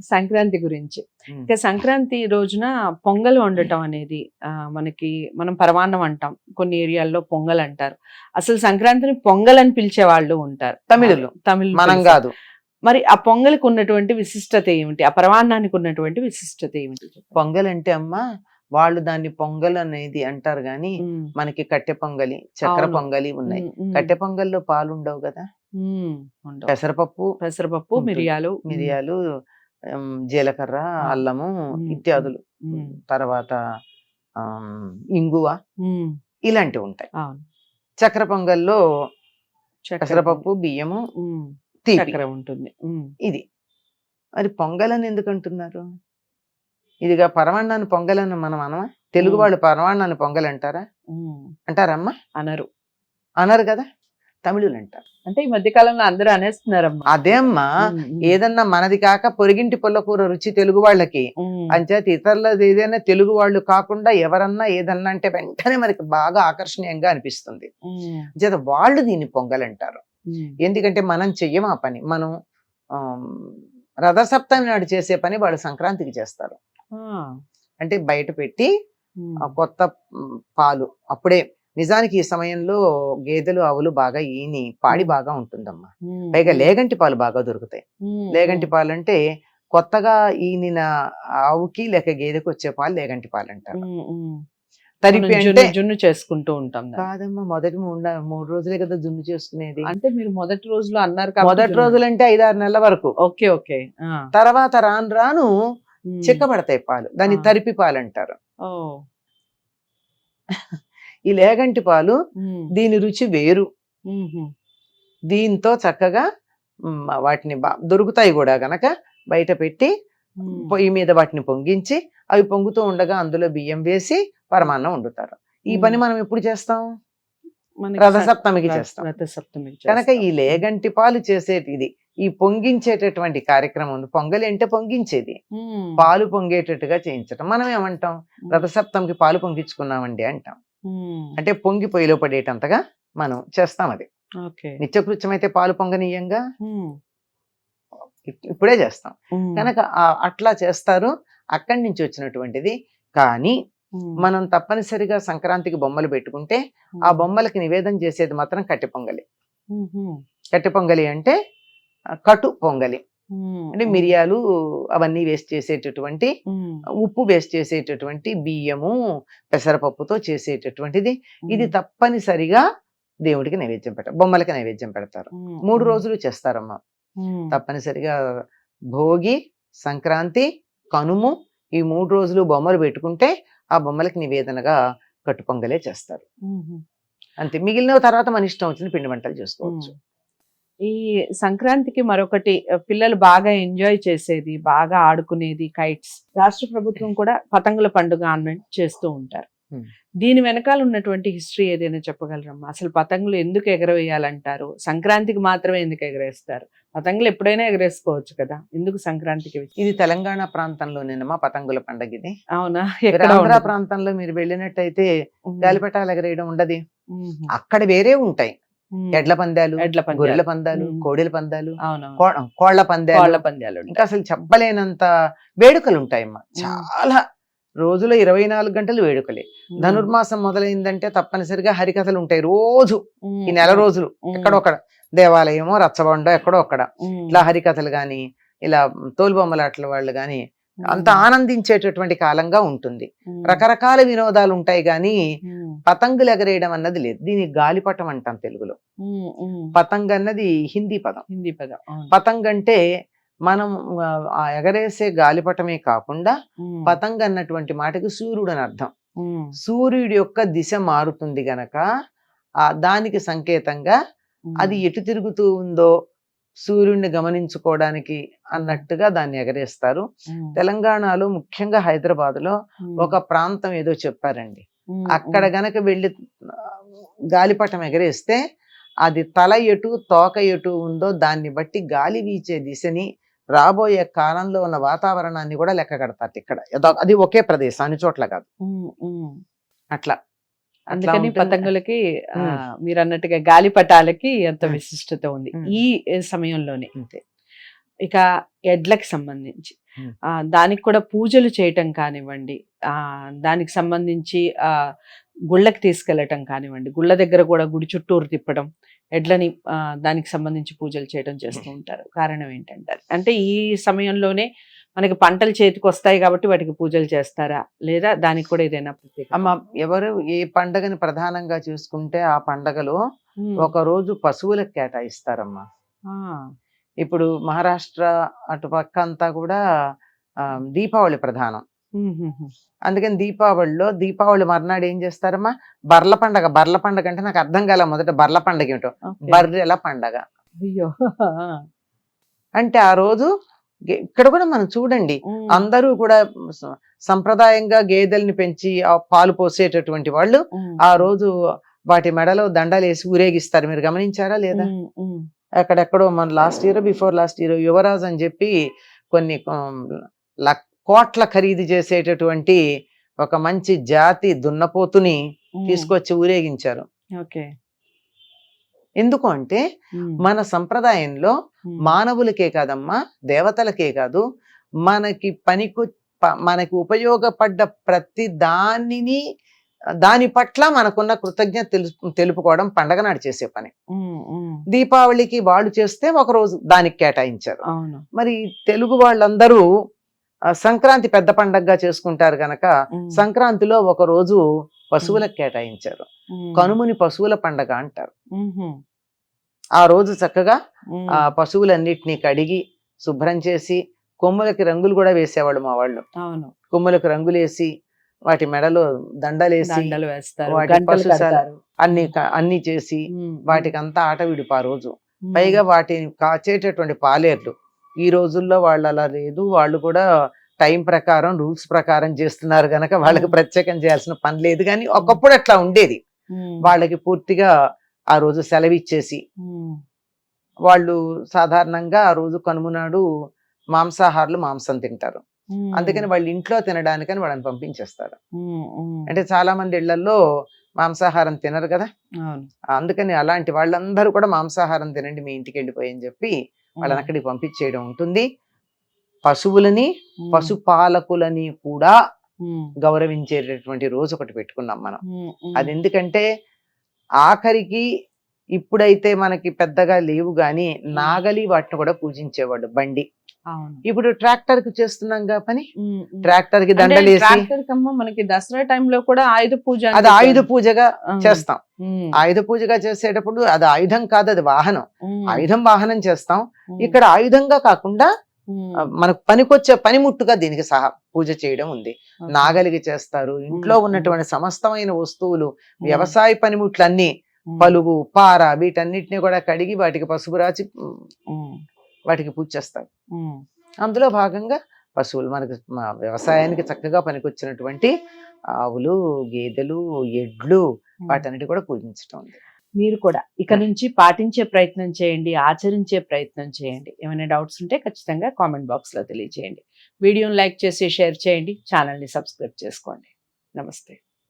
సంక్రాంతి గురించి. ఇక సంక్రాంతి రోజున పొంగల్ వండటం అనేది మనకి మనం పరమాన్నం అంటాం. కొన్ని ఏరియాల్లో పొంగల్ అంటారు. అసలు సంక్రాంతిని పొంగల్ అని పిలిచే వాళ్ళు ఉంటారు. తమిళులు. తమిళ మనం కాదు. మరి ఆ పొంగల్కి ఉన్నటువంటి విశిష్టత ఏమిటి? ఆ పరమాన్నానికి ఉన్నటువంటి విశిష్టత ఏమిటి? పొంగల్ అంటే అమ్మ వాళ్ళు దాన్ని పొంగల్ అనేది అంటారు గాని మనకి కట్టె పొంగలి చక్కెర. పొంగలి ఉన్నాయి. కట్టె పొంగల్లో పాలు ఉండవు. కదా. పెసరపప్పు పెసరపప్పు. మిరియాలు మిరియాలు జీలకర్ర అల్లము ఇత్యాదులు. తర్వాత ఇంగువ ఇలాంటివి ఉంటాయి. చక్కెర పొంగల్లో పెసరపప్పు బియ్యము చక్కెర ఉంటుంది. ఇది. మరి పొంగల్ అని ఎందుకు అంటున్నారు ఇదిగా పరమాన్నాన్ని పొంగల్ అని మనం అనమా? తెలుగు. వాళ్ళు పరమాన్నాన్ని పొంగల్ అంటారా ఉమ్, అంటారమ్మా? అనరు. అనరు కదా? తమిళులు అంటారు అంటే ఈ మధ్య కాలంలో అందరూ అనేస్తున్నారమ్మా. అదే అమ్మా ఉమ్, ఉమ్, ఏదన్నా మనది కాక పొరిగింటి పుల్లకూర రుచి తెలుగు వాళ్ళకి అంచేత ఇతరులది ఏదైనా తెలుగు వాళ్ళు కాకుండా ఎవరన్నా ఏదన్నా అంటే వెంటనే మనకి బాగా ఆకర్షణీయంగా అనిపిస్తుంది. అంచేత వాళ్ళు దీన్ని పొంగల్ అంటారు ఉమ్, ఎందుకంటే మనం చెయ్యం ఆ పని. మనం రథసప్తమి నాడు చేసే పని వాళ్ళు సంక్రాంతికి చేస్తారు. అంటే బయట పెట్టి కొత్త పాలు అప్పుడే నిజానికి ఈ సమయంలో గేదెలు ఆవులు బాగా ఈని పాడి. బాగా ఉంటుందమ్మా. పైగా లేగంటి పాలు బాగా దొరుకుతాయి. లేగంటి పాలు అంటే కొత్తగా ఈనిన ఆవుకి లేక గేదెకి వచ్చే పాలు లేగంటి పాలు అంటారు. తరిపి అంటే జున్ను చేసుకుంటూ ఉంటాం. కాదమ్మా మొదటి మూడు మూడు రోజులే కదా జున్ను చేసుకునేది. అంటే మీరు మొదటి రోజులో అన్నారు మొదటి జున్ను. రోజులంటే ఐదారు నెలల వరకు. Okay okay. తర్వాత రాను రాను చిక్కబడతాయి పాలు. దాన్ని. తరిపి పాలు అంటారు ఓ, ఈ లేగంటి పాలు దీని రుచి వేరు. దీంతో చక్కగా వాటిని బా దొరుకుతాయి కూడా గనక బయట పెట్టి పొయ్యి మీద వాటిని పొంగించి అవి పొంగుతూ ఉండగా అందులో బియ్యం వేసి పరమాన్నం వండుతారు. ఈ పని. మనం ఎప్పుడు చేస్తాం? రథసప్తమికి రథ- చేస్తాం. రథసప్తమికి కనుక. ఈ లేగంటి పాలు చేసేటి ఇది ఈ పొంగించేటటువంటి కార్యక్రమం ఉంది. పొంగలి అంటే పొంగించేది. పాలు పొంగేటట్టుగా చేయించటం. మనం ఏమంటాం? ఉమ్, రథసప్తంకి పాలు పొంగించుకున్నామండి అంటాం. అంటే పొంగి పొయ్యిలో పడేటంతగా మనం చేస్తాం అది. నిత్యకృత్యం అయితే పాలు పొంగనీయంగా ఇప్పుడే చేస్తాం. కనుక అట్లా చేస్తారు. అక్కడి నుంచి వచ్చినటువంటిది. కానీ మనం తప్పనిసరిగా సంక్రాంతికి బొమ్మలు పెట్టుకుంటే ఆ బొమ్మలకి నివేదన చేసేది మాత్రం కట్టె పొంగలి. కట్టె పొంగలి అంటే కటు పొంగలి. అంటే మిరియాలు అవన్నీ వేస్ట్ చేసేటటువంటి ఉప్పు వేస్ట్ చేసేటటువంటి బియ్యము పెసరపప్పుతో చేసేటటువంటిది. ఇది తప్పనిసరిగా దేవుడికి నైవేద్యం పెడతారు బొమ్మలకి నైవేద్యం పెడతారు. మూడు రోజులు చేస్తారమ్మా. తప్పనిసరిగా భోగి సంక్రాంతి కనుము ఈ మూడు రోజులు బొమ్మలు పెట్టుకుంటే ఆ బొమ్మలకి నివేదనగా కట్టు పొంగలే చేస్తారు. అంతే. మిగిలిన తర్వాత మన ఇష్టం వచ్చిన పిండి వంటలు చేసుకోవచ్చు. ఈ సంక్రాంతికి మరొకటి పిల్లలు బాగా ఎంజాయ్ చేసేది బాగా ఆడుకునేది కైట్స్ రాష్ట్ర ప్రభుత్వం కూడా పతంగుల పండుగ అన్నట్టు చేస్తూ ఉంటారు. దీని వెనకాల ఉన్నటువంటి హిస్టరీ ఏదైనా చెప్పగలరమ్మా? అసలు పతంగులు ఎందుకు ఎగరవేయాలంటారు? సంక్రాంతికి మాత్రమే ఎందుకు ఎగరేస్తారు? పతంగులు ఎప్పుడైనా ఎగరేసుకోవచ్చు కదా? ఎందుకు సంక్రాంతికి ఇది తెలంగాణ ప్రాంతంలోనేనమ్మా పతంగుల పండగ ఇది అవునా ఆంధ్ర. ప్రాంతంలో మీరు వెళ్ళినట్టయితే గాలిపటాలు ఎగరేయడం ఉండదు. అక్కడ వేరే ఉంటాయి. ఎడ్ల పందాలు. గొర్రెల పందాలు. కోడెల పందాలు కోళ్ళ పందాలు. కోళ్ళ పందాలు ఇంకా అసలు చెప్పలేనంత వేడుకలు ఉంటాయమ్మా. చాలా రోజులో ఇరవై నాలుగు గంటలు వేడుకలే. ధనుర్మాసం మొదలైందంటే తప్పనిసరిగా హరికథలు ఉంటాయి రోజు. ఈ నెల రోజులు. ఉమ్, ఎక్కడో అక్కడ దేవాలయమో రచ్చబండో ఎక్కడో అక్కడ ఉమ్, ఇలా హరికథలు గాని ఇలా తోలుబొమ్మలాటల వాళ్ళు గాని అంత ఆనందించేటటువంటి కాలంగా ఉంటుంది. రకరకాల వినోదాలు ఉంటాయి గాని పతంగులు ఎగరేయడం అన్నది లేదు. దీని గాలిపటం అంటాం తెలుగులో. పతంగ్ అన్నది హిందీ పదం. హిందీ పదం. పతంగ్ అంటే మనం ఎగరేసే గాలిపటమే కాకుండా పతంగ్ అన్నటువంటి మాటకి సూర్యుడు అని అర్థం. సూర్యుడి యొక్క దిశ మారుతుంది గనక ఆ దానికి సంకేతంగా అది ఎటు తిరుగుతూ ఉందో సూర్యుడిని గమనించుకోవడానికి అన్నట్టుగా దాన్ని ఎగరేస్తారు. తెలంగాణలో ముఖ్యంగా హైదరాబాద్లో ఒక ప్రాంతం ఏదో చెప్పారండి. అక్కడ గనక వెళ్ళి గాలిపటం ఎగరేస్తే అది తల ఎటు తోక ఎటు ఉందో దాన్ని బట్టి గాలి వీచే దిశని రాబోయే కాలంలో ఉన్న వాతావరణాన్ని కూడా లెక్క కడతారు ఇక్కడ అది ఒకే ప్రదేశం అన్ని చోట్ల కాదు. అట్లా. అందుకని. పతంగులకి. మీరు అన్నట్టుగా గాలిపటాలకి ఎంత ఉమ్. విశిష్టత ఉంది. ఈ సమయంలోనే అంతే ఇక ఎడ్లకి సంబంధించి. ఆ, దానికి కూడా పూజలు చేయటం కానివ్వండి ఆ దానికి సంబంధించి ఆ గుళ్ళకి తీసుకెళ్ళటం కానివ్వండి గుళ్ళ దగ్గర కూడా గుడి చుట్టూరు తిప్పడం ఎడ్లని దానికి సంబంధించి పూజలు చేయడం చేస్తూ ఉంటారు కారణం ఏంటంటారు అంటే ఈ సమయంలోనే మనకి పంటలు చేతికి వస్తాయి కాబట్టి వాటికి పూజలు చేస్తారా? లేదా దానికి కూడా ఏదైనా ప్రత్యేక అమ్మ ఎవరు ఏ పండగని ప్రధానంగా చూసుకుంటే ఆ పండగలో ఒక రోజు పశువులకు కేటాయిస్తారమ్మా. ఇప్పుడు మహారాష్ట్ర అటు పక్క అంతా కూడా దీపావళి ప్రధానం. అందుకని దీపావళిలో దీపావళి మర్నాడు ఏం చేస్తారమ్మా? బర్ల పండగ బర్ల పండగ అంటే నాకు అర్థం కాల మొదట బర్ల పండగ ఏమిటో. బర్రెల పండగ. అయ్యో. అంటే ఆ రోజు ఇక్కడ కూడా మనం చూడండి అందరూ కూడా సంప్రదాయంగా గేదెల్ని పెంచి ఆ పాలు పోసేటటువంటి వాళ్ళు ఆ రోజు వాటి మెడలో దండలు వేసి ఊరేగిస్తారు. మీరు గమనించారా లేదా? అక్కడెక్కడో మన last year before last year Yuvraj అని చెప్పి కొన్ని కోట్ల ఖరీదు చేసేటటువంటి ఒక మంచి జాతి దున్నపోతుని తీసుకొచ్చి ఊరేగించారు. ఓకే. ఎందుకు అంటే మన సంప్రదాయంలో మానవులకే కాదమ్మా దేవతలకే కాదు. మనకి పనికు మనకి ఉపయోగపడ్డ ప్రతి దానిని దాని పట్ల మనకున్న కృతజ్ఞత తెలుసు తెలుపుకోవడం పండగ నాడు చేసే పని. దీపావళికి వాళ్ళు చేస్తే ఒక రోజు దానికి కేటాయించారు. అవును. మరి తెలుగు వాళ్ళందరూ సంక్రాంతి పెద్ద పండగగా చేసుకుంటారు గనక సంక్రాంతిలో ఒక రోజు పశువులకు కేటాయించారు. కనుముని పశువుల పండగ అంటారు. ఆ రోజు చక్కగా ఆ పశువులన్నిటినీ కడిగి శుభ్రం చేసి కొమ్ములకి రంగులు కూడా వేసేవాళ్ళు మా వాళ్ళు. అవును. కొమ్ములకు రంగులు వేసి వాటి మెడలో దండలేసి వాటి పశుశాల-. అన్ని అన్ని చేసి వాటికి అంతా ఆట విడుపు ఆ రోజు. పైగా వాటిని కాచేటటువంటి పాలేర్లు ఈ రోజుల్లో వాళ్ళు అలా లేదు. వాళ్ళు కూడా టైం ప్రకారం రూల్స్ ప్రకారం చేస్తున్నారు గనక వాళ్ళకి. ప్రత్యేకం చేయాల్సిన పని లేదు కానీ ఒకప్పుడు అట్లా ఉండేది. వాళ్ళకి పూర్తిగా ఆ రోజు సెలవిచ్చేసి ఉమ్, వాళ్ళు సాధారణంగా ఆ రోజు కనుమనాడు మాంసాహారులు మాంసం తింటారు. అందుకని వాళ్ళు ఇంట్లో తినడానికని వాళ్ళని పంపించేస్తారు. అంటే చాలా మంది ఇళ్ళలో మాంసాహారం తినరు కదా. అందుకని అలాంటి వాళ్ళందరూ కూడా మాంసాహారం తినండి మీ ఇంటికి వెళ్ళిపోయి అని చెప్పి వాళ్ళని అక్కడికి పంపించేయడం ఉంటుంది. పశువులని పశుపాలకులని కూడా గౌరవించేటటువంటి రోజు ఒకటి పెట్టుకున్నాం మనం. అది ఎందుకంటే ఆఖరికి ఇప్పుడైతే మనకి పెద్దగా లేవు గాని నాగలి వాటిని కూడా పూజించేవాడు బండి. ఇప్పుడు ట్రాక్టర్కి చేస్తున్నాంగా పని. ట్రాక్టర్కి దండలేసి మనకి దసరా టైంలో కూడా ఆయుధ పూజ అది ఆయుధ. పూజగా చేస్తాం. ఆయుధ పూజగా చేసేటప్పుడు అది ఆయుధం కాదు అది వాహనం. ఆయుధం వాహనం చేస్తాం. ఇక్కడ ఆయుధంగా కాకుండా మనకు పనికొచ్చే పనిముట్టుగా దీనికి సహా పూజ చేయడం ఉంది. నాగలికి చేస్తారు. ఇంట్లో. ఉన్నటువంటి సమస్తమైన వస్తువులు వ్యవసాయ పనిముట్లన్నీ పలుగు పార వీటన్నిటిని కూడా కడిగి వాటికి పసుపు ఉమ్, వాటికి పూజ చేస్తారు అందులో భాగంగా పశువులు మనకి వ్యవసాయానికి చక్కగా పనికొచ్చినటువంటి ఆవులు గేదెలు ఎడ్లు. వాటన్నిటి కూడా పూజించడం మీరు కూడా ఇక నుంచి పాటించే ప్రయత్నం చేయండి ఆచరించే ప్రయత్నం చేయండి. ఏమైనా డౌట్స్ ఉంటే ఖచ్చితంగా కామెంట్ బాక్స్లో తెలియజేయండి. వీడియోని లైక్ చేసి షేర్ చేయండి. ఛానల్ని సబ్స్క్రైబ్ చేసుకోండి. నమస్తే.